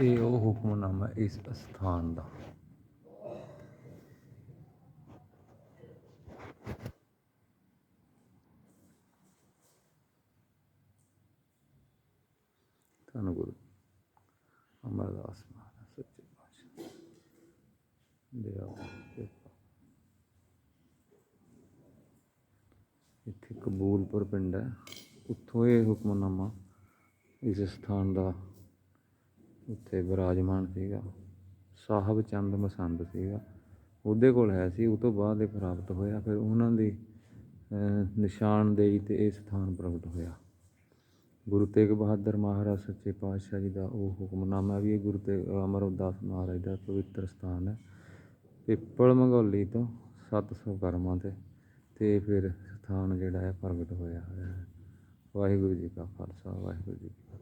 ਇਹ ਉਹ ਹੁਕਮਨਾਮਾ ਇਸ ਸਥਾਨ ਦਾ। ਧੰਨ ਗੁਰੂ ਅਮਰਦਾਸ ਮਹਾਰਾਜ, ਸੱਚੇ ਪਾਤਸ਼ਾਹ ਦਿਆ ਇੱਥੇ ਕਬੂਲਪੁਰ ਪਿੰਡ ਹੈ। ਉੱਥੋਂ ਇਹ ਹੁਕਮਨਾਮਾ ਇਸ ਸਥਾਨ ਦਾ ਉੱਥੇ ਵਿਰਾਜਮਾਨ ਸੀਗਾ। ਸਾਹਿਬ ਚੰਦ ਮਸੰਦ ਸੀਗਾ। ਉਹਦੇ ਕੋਲ ਹੈ ਸੀ। ਉਹ ਤੋਂ ਬਾਅਦ ਇਹ ਪ੍ਰਾਪਤ ਹੋਇਆ। ਫਿਰ ਉਹਨਾਂ ਦੀ ਨਿਸ਼ਾਨਦੇਹੀ ਤੇ ਇਹ ਸਥਾਨ ਪ੍ਰਗਟ ਹੋਇਆ। ਗੁਰੂ ਤੇਗ ਬਹਾਦਰ ਮਹਾਰਾਜ ਸੱਚੇ ਪਾਤਸ਼ਾਹ ਜੀ ਦਾ ਉਹ ਹੁਕਮਨਾਮਾ ਵੀ ਇਹ ਗੁਰੂ ਤੇਗ ਅਮਰਦਾਸ ਮਹਾਰਾਜ ਦਾ ਪਵਿੱਤਰ ਸਥਾਨ ਹੈ। ਪਿੱਪਲ ਮੰਗੋਲੀ ਤੋਂ 700 ਕਰਮਾਂ ਤੇ ਤੇ ਫਿਰ ਸਥਾਨ ਜਿਹੜਾ ਹੈ, ਪ੍ਰਗਟ ਹੋਇਆ ਹੋਇਆ ਹੈ। ਵਾਹਿਗੁਰੂ ਜੀ ਕਾ ਖਾਲਸਾ, ਵਾਹਿਗੁਰੂ ਜੀ ਕੀ